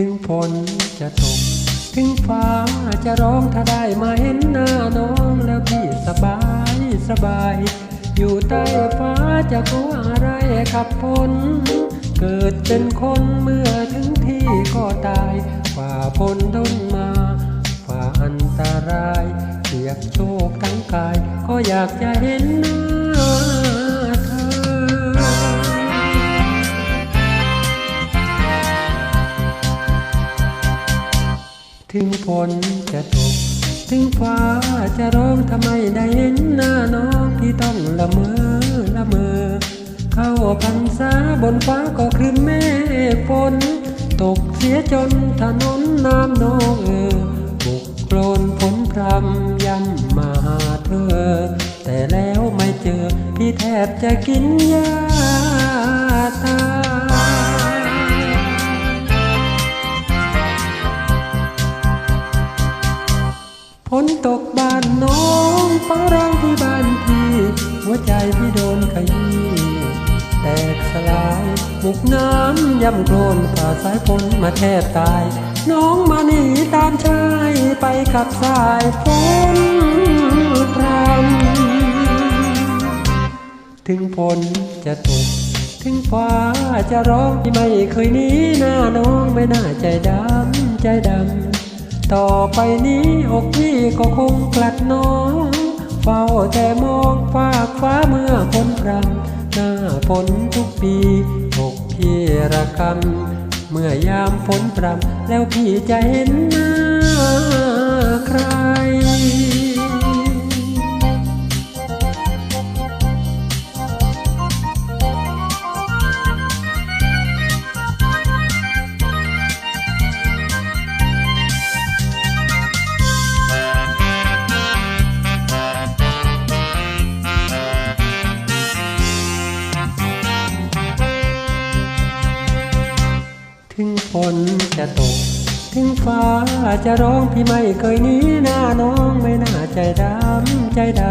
ถึงฝนจะตก ถึงฟ้าจะร้องถ้าได้มาเห็นหน้าน้องแล้วพี่สบายสบาย อยู่ใต้ฟ้าจะกลัวอะไรกับฝนเกิดเป็นคนเมื่อถึงที่ก็ตายฝ่าฝนทนมาฝ่าอันตรายเปียกโชคทั้งกาย ก็อยากจะเห็นหน้า ถึงฝนจะตก ถึงฟ้าจะร้องทำไมได้เห็นหน้าน้องพี่ต้องละเมอละเมอ เข้าพรรษาบนฟ้าก็ครึ้มเมฆฝนตกเสียจนถนนน้ำนองเออบุกโคลนฝนพรำย่ำมาหาเธอ แต่แล้วไม่เจอ พี่แทบจะกินยาตาย ตกบ้านน้องฟ้าร้องที่บ้านพี่หัวใจพี่โดนขยี้แตกสลายบุกน้ำย่ำโคลนฝ่าสายฝนมาแทบตาย น้องมาหนีตามชายไปกับสายฝนพรำถึงฝนจะตก ถึงฟ้าจะร้องที่ไม่เคยหนีหน้าน้องไม่น่าใจดำใจดำต่อไปนี้อกพี่ ก็คงกลัดน้อง เฝ้าแต่มองฟากฟ้าเมื่อคนรำหน้าฝนทุกปีหกพี่ระคำเมื่อยามฝนพรำแล้วพี่จะเห็นหน้าใคร ถึงฝนจะตก ถึงฟ้าจะร้องพี่ไม่เคยหนีหน้าน้องไม่น่าใจดำใจด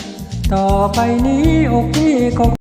ำต่อไปนี้อกพี่ก็